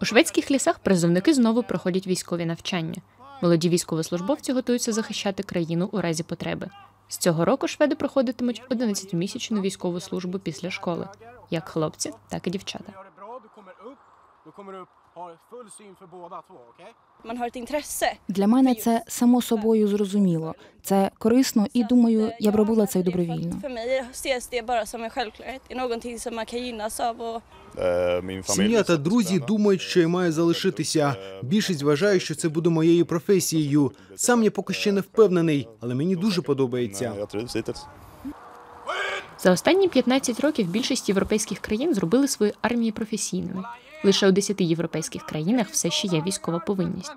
У шведських лісах призовники знову проходять військові навчання. Молоді військовослужбовці готуються захищати країну у разі потреби. З цього року шведи проходитимуть 11-місячну військову службу після школи, як хлопці, так і дівчата. Har full syn för båda två, okej? man har ett intresse. Для мене це само собою зрозуміло. Це корисно і думаю, я б робила це й добровільно. För mig ses det bara som en självklarhet. Det är någonting som man kan gynnas av och Сім'я та друзі думають, що я маю залишитися. Більшість вважає, що це буде моєю професією. Сам я поки ще не впевнений, але мені дуже подобається. За останні 15 років більшість європейських країн зробили свої армії професійними. Лише у 10 європейських країнах все ще є військова повинність.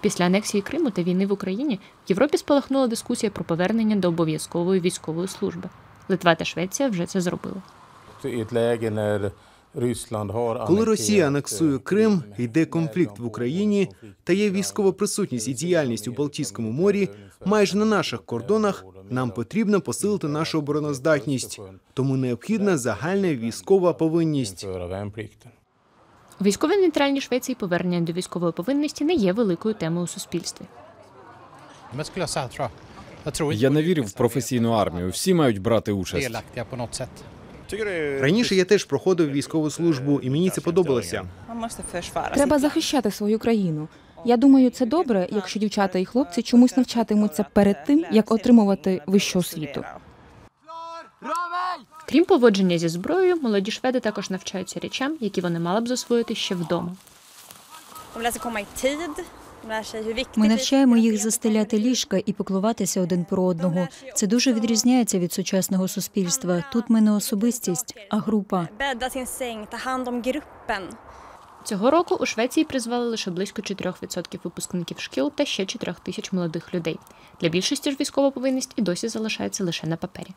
Після анексії Криму та війни в Україні в Європі спалахнула дискусія про повернення до обов'язкової військової служби. Литва та Швеція вже це зробили. Коли Росія анексує Крим, йде конфлікт в Україні та є військова присутність і діяльність у Балтійському морі, майже на наших кордонах нам потрібно посилити нашу обороноздатність. Тому необхідна загальна військова повинність. військовій нейтральній Швеції повернення до військової повинності не є великою темою у суспільстві. Я не вірю в професійну армію. Всі мають брати участь. Раніше я теж проходив військову службу, і мені це подобалося. Треба захищати свою країну. Я думаю, це добре, якщо дівчата і хлопці чомусь навчатимуться перед тим, як отримувати вищу освіту. Крім поводження зі зброєю, молоді шведи також навчаються речам, які вони мали б засвоїти ще вдома. Ми навчаємо їх застеляти ліжка і піклуватися один про одного. Це дуже відрізняється від сучасного суспільства. Тут ми не особистість, а група. Цього року у Швеції призвали лише близько 4% випускників шкіл та ще 4 тисяч молодих людей. Для більшості ж військова повинність і досі залишається лише на папері.